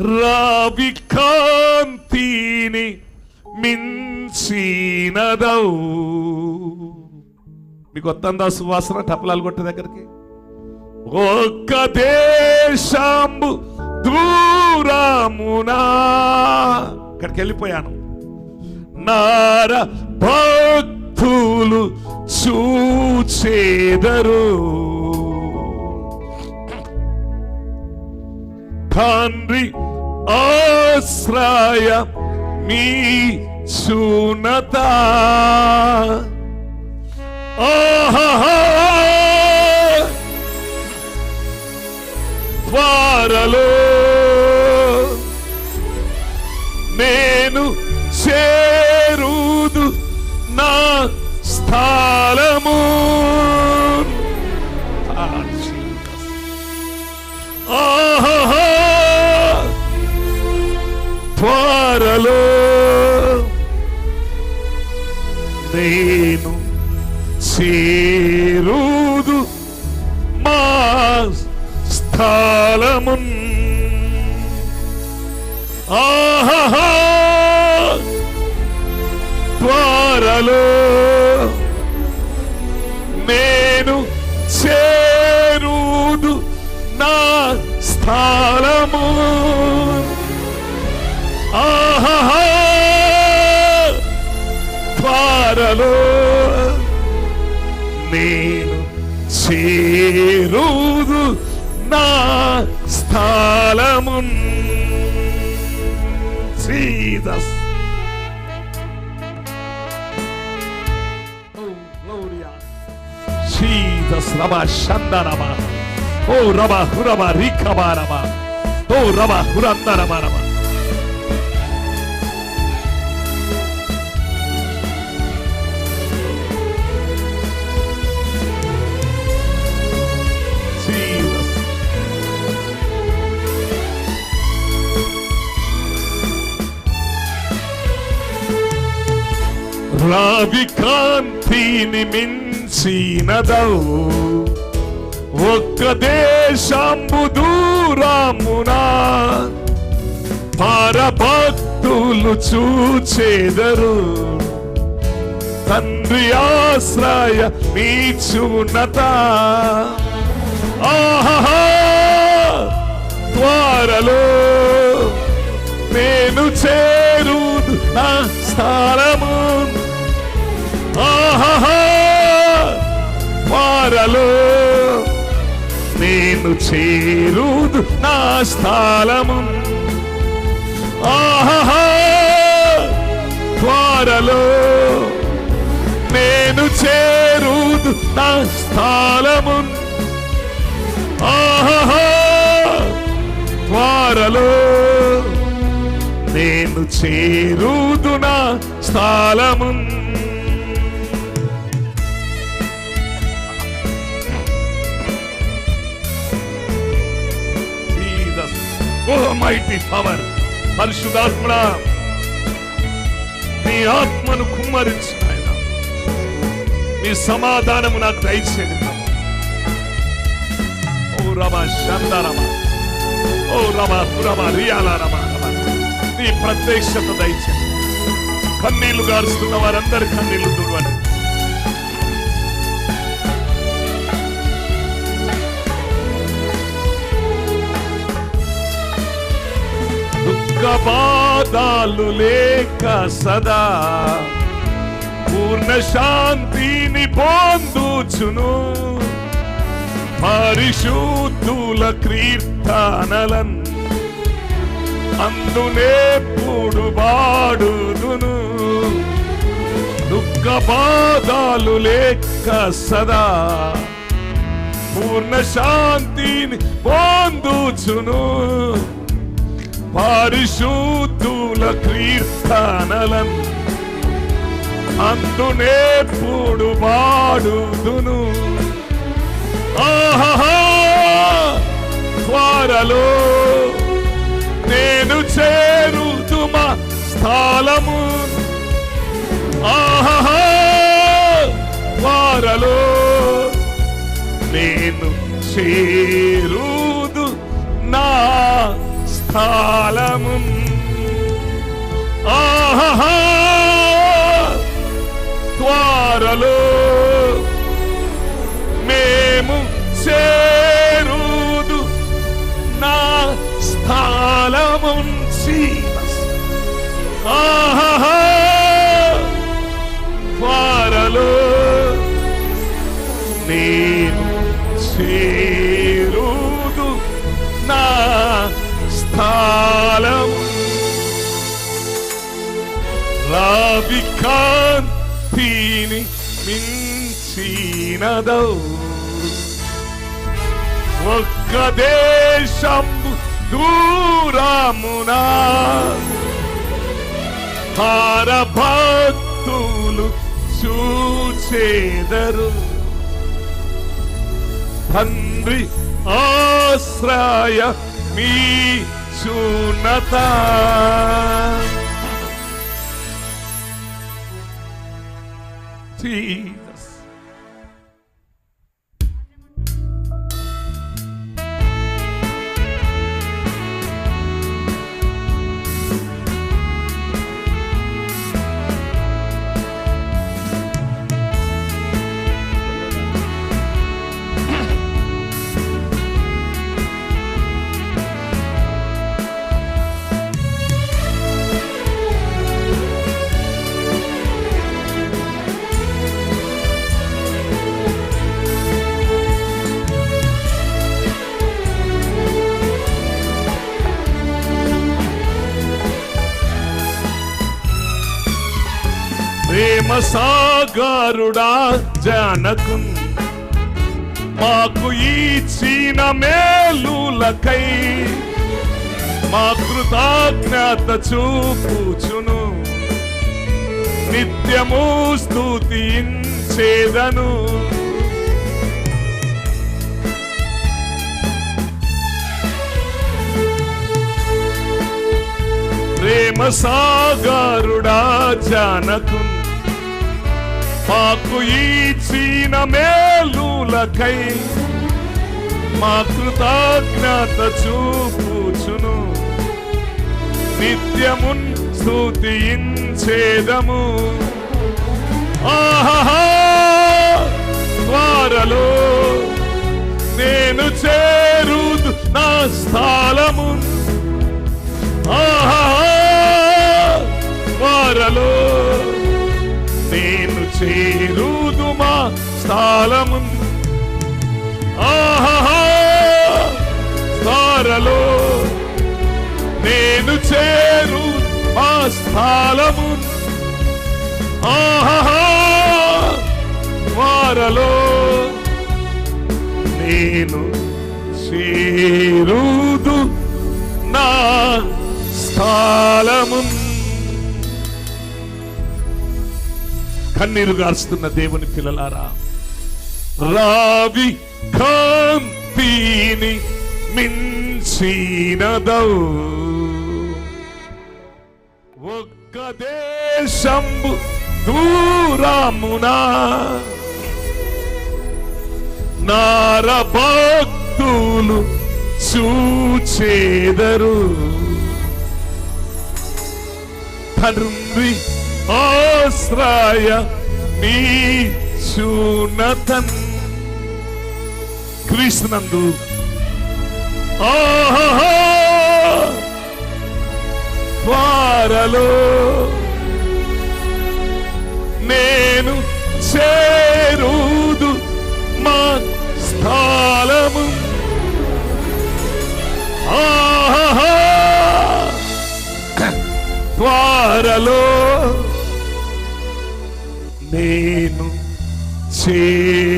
రావి కాంతిని మించినదౌ మీకు వస్తుందా సువాసన టపలాలు కొట్టే దగ్గరికి? ఒక్క దేశంబు దూరమునా ఇక్కడికి వెళ్ళిపోయాను. నార భక్తులు చూచేదరు. తండ్రి ఆశ్రయ మీ సునత ఆహా నేను చేరుదు నా స్థలము ఆ, స్థలమున్ ఆహా ద్వారలో నేను చేరుదు నా స్థలము. ఆహా ద్వారలో Jesus. Oh, gloria. Jesus, Rabba Shandaraba. Oh, Rabba Huraba Rikabaraba. Oh, Rabba Hurandarabaraba. రావి కాంతిని మించినదవు. ఒక్క దేశంబు దూరమునా. పరభక్తులు చూచేదరు. తండ్రి ఆశ్రయ మీచునత ఆ చేరుదు నా స్థలము. ఆహా త్వరలో నేను చేరుదు నా స్థలము. ఆహా త్వరలో నేను చేరుదు నా స్థలము. ఓ మైటీ పవర్ పరిశుధాత్మడా నీ ఆత్మను కుమ్మరించు ఆయన నీ సమాధానము నాకు దయచేది ఓ రమ శందరమ. ఓ రమ రమ రియాల రమ. నీ ప్రత్యక్షత దయచేది కన్నీళ్ళు గారుస్తున్న వారందరి కన్నీళ్ళు తుడవండి బాధాలు లేక సదా పూర్ణ శాంతిని పొందుచును. పరిశుద్ధుల కీర్తనలన్ పూడు బాడుదును దుఃఖ బాధాలు లేక సదా పూర్ణ శాంతిని పొందుచును. పరిశుద్ధుల కీర్తనలన్ అందునేప్పుడు పాడుదును ఆహా త్వరలో నేను చేరుతుమ స్థలము. ఆహా త్వరలో నేను చేరుదు నా స్థలము ఆహా త్వరలో మేము చేరుదు. నా స్థలము ఆహా త్వరలో నేను చేరుదు. నా స్థలం రావి కాంతిని మించినదో. ఒక్క దేశం దూరమునా. భక్తులు చూచేదరు. తండ్రి ఆశ్రయ మీ సున్నత Jesus. సాగరుడా జనకు మాకు ఇచ్చిన మేలులకై మా కృతజ్ఞత చూపుచును. నిత్యము స్తుతించేదను. ప్రేమ సాగరుడా జానకు మాకు ఇచ్చిన మేలులకై మా కృతజ్ఞత చూపుచును. నిత్యమున్ స్తుతించేదము. ఆహా త్వరలో నేను చేరుదు నా స్థలము ఆహా! చేరుదుమా చేరుదు స్థలము. ఆహా త్వరలో నేను చేరు మా స్థలము. ఆహా త్వరలో నేను చేరు కన్నీరు గారుస్తున్న దేవుని పిల్లలారా. రావి కాంతిని మించినదౌ ఒక్క దేశంబు దూరమునా నార భక్తులు చూచేదరు. తండ్రి ఆశ్రయ నీ సునతన్ క్రీస్తునందు. ఆహా వారలో నేను చేరుదు మా స్థలము. ఆహా త్వరలో నేను చేరుదు